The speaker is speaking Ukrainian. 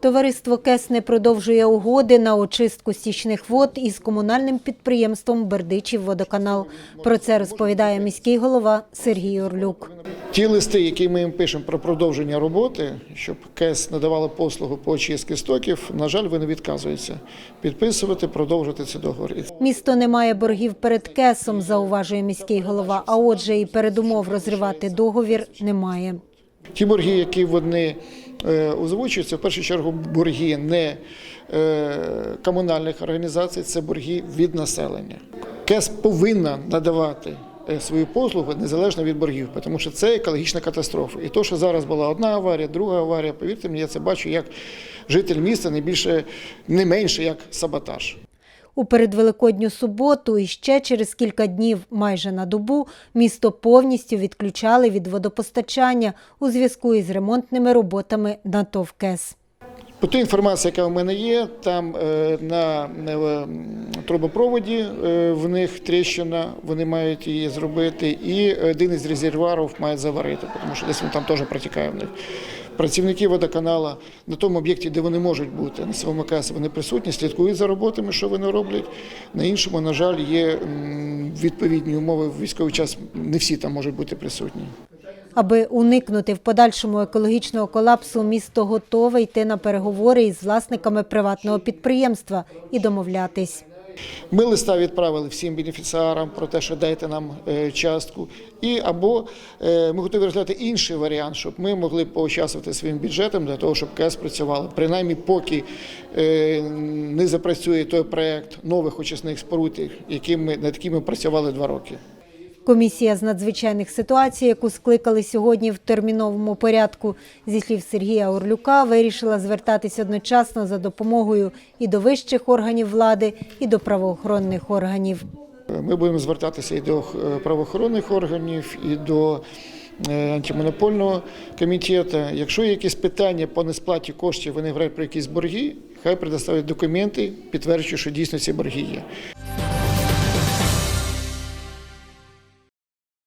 Товариство КЕС не продовжує угоди на очистку стічних вод із комунальним підприємством Бердичів водоканал. Про це розповідає міський голова Сергій Орлюк. Ті листи, які ми їм пишемо про продовження роботи, щоб КЕС надавала послугу по очистці стоків, на жаль, вони відказуються підписувати, продовжити цей договор. Місто не має боргів перед КЕСом, зауважує міський голова. А отже, і передумов розривати договір немає. Ті борги, які вони е, озвучують, це в першу чергу борги не е, комунальних організацій, це борги від населення. КЕС повинна надавати е, свою послугу незалежно від боргів, тому що це екологічна катастрофа. І то, що зараз була одна аварія, друга аварія, повірте мені, я це бачу як житель міста, не більше, не менше як саботаж. У передвеликодню суботу і ще через кілька днів, майже на добу, місто повністю відключали від водопостачання у зв'язку із ремонтними роботами на ТОВ КЕС. По тій інформації, яка в мене є, там е, на е, трубопроводі е, в них тріщина, вони мають її зробити, і один із резервуарів мають заварити, тому що десь він там теж протікає в них. Працівники водоканала на тому об'єкті, де вони можуть бути, на своєму касі, вони присутні, слідкують за роботами, що вони роблять. На іншому, на жаль, є відповідні умови в військовий час. Не всі там можуть бути присутні. Аби уникнути в подальшому екологічного колапсу, місто готове йти на переговори із власниками приватного підприємства і домовлятись. Ми листа відправили всім бенефіціарам про те, що дайте нам е, частку, і або е, ми готові розглядати інший варіант, щоб ми могли поучаствувати своїм бюджетом для того, щоб КЕС працювала. Принаймні, поки е, не запрацює той проект нових очисних споруд, яким ми над якими ми працювали два роки. Комісія з надзвичайних ситуацій, яку скликали сьогодні в терміновому порядку, зі слів Сергія Орлюка, вирішила звертатись одночасно за допомогою і до вищих органів влади, і до правоохоронних органів. Ми будемо звертатися і до е, правоохоронних органів, і до е, антимонопольного комітету. Якщо є якісь питання по несплаті коштів, вони говорять про якісь борги, хай предоставлять документи, підтверджуючи, що дійсно ці борги є.